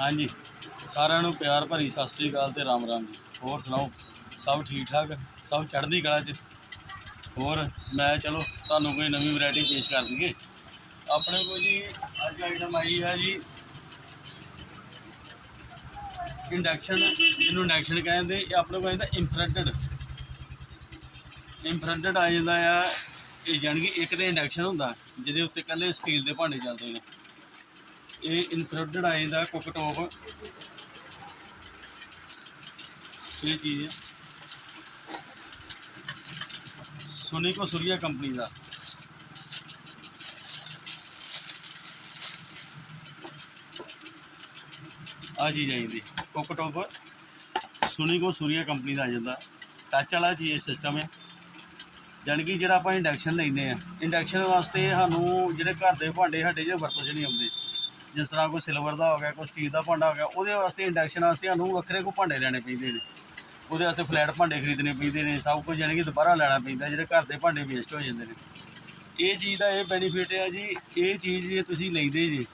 ਹਾਂਜੀ। ਸਾਰਿਆਂ ਨੂੰ ਪਿਆਰ ਭਰੀ ਸਤਿ ਸ੍ਰੀ ਅਕਾਲ ਤੇ ਰਾਮ ਰਾਮ ਜੀ। ਹੋਰ ਸੁਣਾਓ? ਸਭ ਠੀਕ ਠਾਕ? ਸਭ ਚੜ੍ਹਦੀ ਕਲਾ 'ਚ? ਹੋਰ, ਮੈਂ ਚਲੋ ਤੁਹਾਨੂੰ ਕੋਈ ਨਵੀਂ ਵੈਰਾਈਟੀ ਪੇਸ਼ ਕਰ ਦਈਏ। ਆਪਣੇ ਕੋਲ ਜੀ ਅੱਜ ਆਈਟਮ ਆਈ ਹੈ ਜੀ। ਇੰਡਕਸ਼ਨ ਜਿਹਨੂੰ ਇੰਡਕਸ਼ਨ ਕਹਿੰਦੇ, ਇਹ ਆਪਣੇ ਕੋਲ ਇਹਦਾ ਇੰਫਰਾਰੈਡ ਇੰਫਰਾਰੈਡ ਆ ਜਾਂਦਾ ਆ, ਇਹ ਜਾਣੀ ਕਿ ਇੱਕ ਤੇ ਇੰਡਕਸ਼ਨ ਹੁੰਦਾ, ਜਿਹਦੇ ਉੱਤੇ ਇਕੱਲੇ ਸਟੀਲ ਦੇ ਭਾਂਡੇ ਚੱਲਦੇ ਨੇ। ਇਹ ਇਨਫਰਾਰੈਡ ਆ ਜਾਂਦਾ ਕੁੱਕ ਟੌਪ ਇਹ ਚੀਜ਼ ਹੈ ਸੋਨੀਕੋ ਸੂਰੀਆ ਕੰਪਨੀ ਦਾ। ਆ ਚੀਜ਼ ਆ ਜਾਂਦੀ ਕੁੱਕ ਟੌਪ ਸੋਨੀਕੋ ਸੂਰੀਆ ਕੰਪਨੀ ਦਾ ਆ ਜਾਂਦਾ। ਟੱਚ ਵਾਲਾ ਚੀਜ਼ ਸਿਸਟਮ ਹੈ ਜਾਣੀ ਕਿ ਜਿਹੜਾ ਆਪਾਂ ਇੰਡਕਸ਼ਨ ਲੈਨੇ ਆ ਇੰਡਕਸ਼ਨ ਵਾਸਤੇ ਸਾਨੂੰ ਜਿਹੜੇ ਘਰ ਦੇ ਭਾਂਡੇ ਸਾਡੇ ਜਿਹੜੇ ਵਰਤੋਂ 'ਚ ਨਹੀਂ ਆਉਂਦੇ। ਜਿਸ ਤਰ੍ਹਾਂ ਕੋਈ ਸਿਲਵਰ ਦਾ ਹੋ ਗਿਆ, ਕੋਈ ਸਟੀਲ ਦਾ ਭਾਂਡਾ ਹੋ ਗਿਆ, ਉਹਦੇ ਵਾਸਤੇ ਇੰਡਕਸ਼ਨ ਵਾਸਤੇ ਸਾਨੂੰ ਵੱਖਰੇ ਕੋਈ ਭਾਂਡੇ ਲੈਣੇ ਪੈਂਦੇ ਨੇ। ਉਹਦੇ ਵਾਸਤੇ ਫਲੈਟ ਭਾਂਡੇ ਖਰੀਦਣੇ ਪੈਂਦੇ ਨੇ, ਸਭ ਕੁਝ ਯਾਨੀ ਕਿ ਦੁਬਾਰਾ ਲੈਣਾ ਪੈਂਦਾ, ਜਿਹੜੇ ਘਰ ਦੇ ਭਾਂਡੇ ਵੇਸਟ ਹੋ ਜਾਂਦੇ ਨੇ। ਇਹ ਚੀਜ਼ ਦਾ ਇਹ ਬੈਨੀਫਿਟ ਹੈ ਜੀ, ਇਹ ਚੀਜ਼ ਜੇ ਤੁਸੀਂ ਲੈਂਦੇ ਜੀ,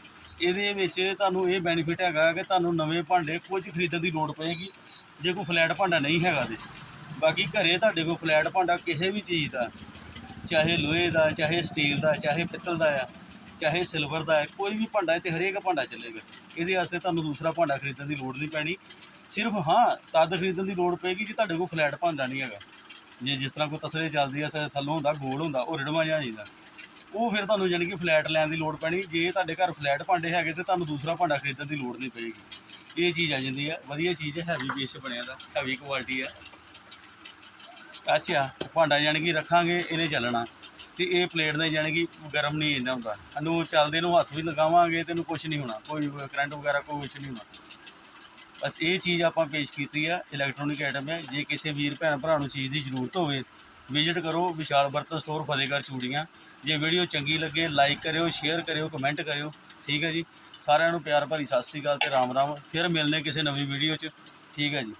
ਇਹਦੇ ਵਿੱਚ ਤੁਹਾਨੂੰ ਇਹ ਬੈਨੀਫਿਟ ਹੈਗਾ ਕਿ ਤੁਹਾਨੂੰ ਨਵੇਂ ਭਾਂਡੇ ਕੁਝ ਖਰੀਦਣ ਦੀ ਲੋੜ ਪਏਗੀ, ਜੇ ਕੋਈ ਫਲੈਟ ਭਾਂਡਾ ਨਹੀਂ ਹੈਗਾ ਤੇ। ਬਾਕੀ ਘਰੇ ਤੁਹਾਡੇ ਕੋਲ ਫਲੈਟ ਭਾਂਡਾ ਕਿਸੇ ਵੀ ਚੀਜ਼ ਦਾ, ਚਾਹੇ ਲੋਹੇ ਦਾ, ਚਾਹੇ ਸਟੀਲ ਦਾ, ਚਾਹੇ ਪਿੱਤਲ ਦਾ ਆ ਚਾਹੇ ਸਿਲਵਰ ਦਾ ਹੈ, ਕੋਈ ਵੀ ਭਾਂਡਾ ਹੈ ਤੇ ਹਰੇਕ ਭਾਂਡਾ ਚੱਲੇਗਾ ਇਹਦੇ ਵਾਸਤੇ ਤੁਹਾਨੂੰ ਦੂਸਰਾ ਭਾਂਡਾ ਖਰੀਦਣ ਦੀ ਲੋੜ ਨਹੀਂ ਪੈਣੀ। ਸਿਰਫ ਹਾਂ, ਤਦ ਖਰੀਦਣ ਦੀ ਲੋੜ ਪਏਗੀ ਜੇ ਤੁਹਾਡੇ ਕੋਲ ਫਲੈਟ ਭਾਂਡਾ ਨਹੀਂ ਹੈਗਾ। ਜੇ ਜਿਸ ਤਰ੍ਹਾਂ ਕੋਈ ਤਸਲੇ ਚੱਲਦੀ ਆ ਥੱਲੋਂ ਹੁੰਦਾ, ਗੋਲ ਹੁੰਦਾ, ਉਹ ਰਿੜਵਾ ਜਿਹਾ ਜਾਂਦਾ ਉਹ ਫਿਰ ਤੁਹਾਨੂੰ ਜਾਣੀ ਕਿ ਫਲੈਟ ਲੈਣ ਦੀ ਲੋੜ ਪੈਣੀ। ਜੇ ਤੁਹਾਡੇ ਘਰ ਫਲੈਟ ਭਾਂਡੇ ਹੈਗੇ ਤੇ ਤੁਹਾਨੂੰ ਦੂਸਰਾ ਭਾਂਡਾ ਖਰੀਦਣ ਦੀ ਲੋੜ ਨਹੀਂ ਪਏਗੀ। ਇਹ ਚੀਜ਼ ਆ ਜਾਂਦੀ ਹੈ ਵਧੀਆ ਚੀਜ਼ ਹੈ ਹੈਵੀ ਬੇਸ ਬਣਿਆ ਦਾ ਹੈਵੀ ਕੁਆਲਿਟੀ ਹੈ ਅੱਛਾ, ਭਾਂਡਾ ਜਾਣੀ ਕਿ ਰੱਖਾਂਗੇ, ਇਹਨੇ ਚੱਲਣਾ। ਤੇ ਇਹ ਪਲੇਟ ਦਾ ਜਾਣੀ ਕਿ ਗਰਮ ਨਹੀਂ ਇੰਨਾ ਹੁੰਦਾ। ਇਹਨੂੰ ਚੱਲਦੇ ਨੂੰ ਹੱਥ ਵੀ ਲਗਾਵਾਂਗੇ ਤੇ ਇਹਨੂੰ ਕੁਝ ਨਹੀਂ ਹੋਣਾ। ਕੋਈ ਕਰੰਟ ਵਗੈਰਾ, ਕੋਈ ਕੁਝ ਨਹੀਂ ਹੋਣਾ। ਬਸ ਇਹ ਚੀਜ਼ ਆਪਾਂ ਪੇਸ਼ ਕੀਤੀ ਆ ਇਲੈਕਟ੍ਰੋਨਿਕ ਆਈਟਮ ਹੈ ਜੇ ਕਿਸੇ ਵੀਰ ਭੈਣ ਭਰਾ ਨੂੰ ਚੀਜ਼ ਦੀ ਜ਼ਰੂਰਤ ਹੋਵੇ ਵਿਜ਼ਿਟ ਕਰੋ ਵਿਸ਼ਾਲ ਬਰਤਨ ਸਟੋਰ ਫਤਿਹਗੜ੍ਹ ਚੂੜੀਆਂ। ਜੇ ਵੀਡੀਓ ਚੰਗੀ ਲੱਗੇ ਲਾਈਕ ਕਰਿਓ ਸ਼ੇਅਰ ਕਰਿਓ ਕਮੈਂਟ ਕਰਿਓ। ਠੀਕ ਹੈ ਜੀ? ਸਾਰਿਆਂ ਨੂੰ ਪਿਆਰ ਭਰੀ ਸਤਿ ਸ੍ਰੀ ਅਕਾਲ ਤੇ ਰਾਮ ਰਾਮ ਫਿਰ ਮਿਲਨੇ ਕਿਸੇ ਨਵੀਂ ਵੀਡੀਓ 'ਚ। ਠੀਕ ਹੈ ਜੀ?